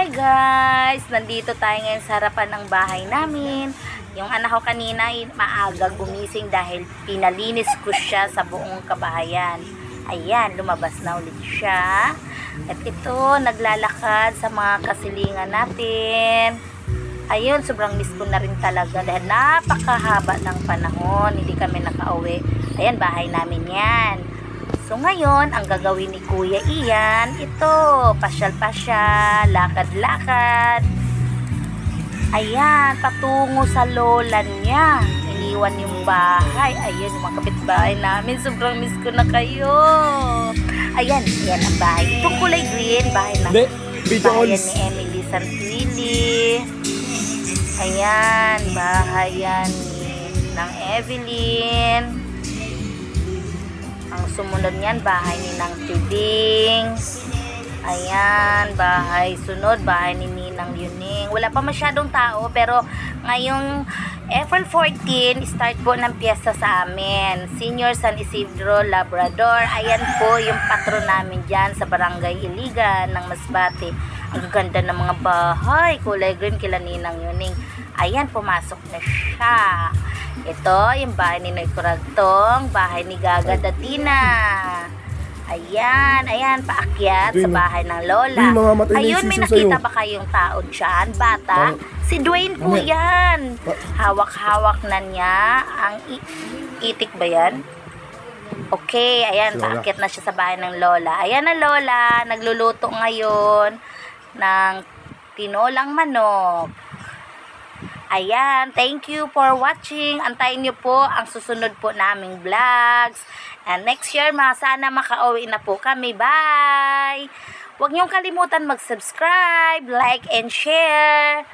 Hi guys! Nandito tayo ngayon sa harapan ng bahay namin. Yung anak ko kanina ay maaga gumising dahil pinalinis ko siya sa buong kabahayan. Ayan, lumabas na ulit siya. At ito, naglalakad sa mga kasilingan natin. Ayun, sobrang miss ko na rin talaga dahil napakahaba ng panahon. Hindi kami nakauwi. Ayan, bahay namin yan. So ngayon, ang gagawin ni Kuya Ian, ito, pasyal-pasyal, lakad-lakad. Ayan, patungo sa lola niya. Iniwan yung bahay. Ayan, yung mga kapitbahay namin. Sobrang miss ko na kayo. Ayan, ayan ang bahay. Itong kulay green, bahay na bahayan calls. ni Emily Santilli. Ayan, bahayan ni, ng Evelyn. Sumunod niyan, bahay ni Nang Tibing. Ayan, bahay sunod, bahay ni Ninang Yuning. Wala pa masyadong tao, pero ngayong April 14, start po ng piyesta sa amin. Senior San Isidro Labrador. Ayan po yung patron namin dyan sa Barangay Iligan ng Masbate. Ang ganda ng mga bahay. Kulay green kila Ninang Yuning. Ayan, pumasok na siya. Ito, yung bahay ni Noy Kuragtong, bahay ni Gaga Datina. Ayan, ayan, paakyat sa Dwayne. bahay ng Lola. Uy, mga matay na Ayun, may nakita sa'yo. ba kayong tao dyan, bata? Bakit? Si Dwayne po Mamaya. yan. Hawak-hawak na niya ang itik ba yan? Okay, ayan, Si paakyat na siya sa bahay ng Lola. Ayan na Lola, nagluluto ngayon ng tinolang manok. Ayan, thank you for watching. Antayin niyo po ang susunod po naming vlogs. And next year, ma, sana makauwi na po kami. Bye! Huwag niyong kalimutan mag-subscribe, like, and share.